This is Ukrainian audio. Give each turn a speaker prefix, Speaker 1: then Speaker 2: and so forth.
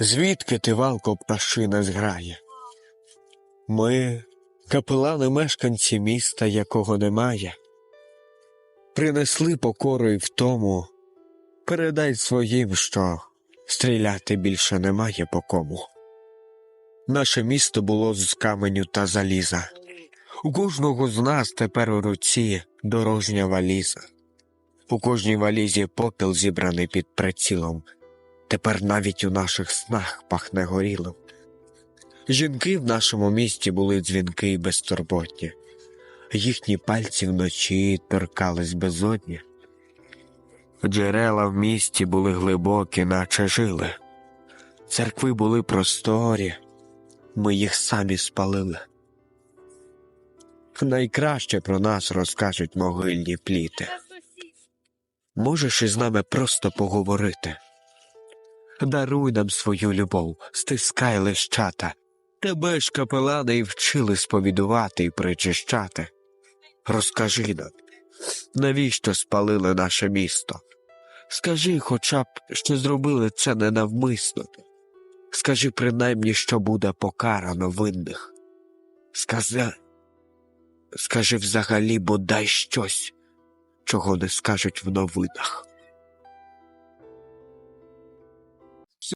Speaker 1: Звідки ти, валко, пташина зграє? Ми, капелани мешканці міста, якого немає, принесли покору й втому, передай своїм, що стріляти більше немає по кому. Наше місто було з каменю та заліза. У кожного з нас тепер у руці дорожня валіза. У кожній валізі попіл зібраний під прицілом. Тепер навіть у наших снах пахне горілим. Жінки в нашому місті були дзвінки й безтурботні. Їхні пальці вночі торкались безодні. Джерела в місті були глибокі, наче жили. Церкви були просторі, ми їх самі спалили. Найкраще про нас розкажуть могильні пліти. Можеш із нами просто поговорити. Даруй нам свою любов, стискай лищата. Тебе ж капелани й вчили сповідувати і причищати. Розкажи нам, навіщо спалили наше місто? Скажи хоча б, що зробили це ненавмисно. Скажи принаймні, що буде покарано винних. Скажи, скажи взагалі бодай щось, чого не скажуть в новинах.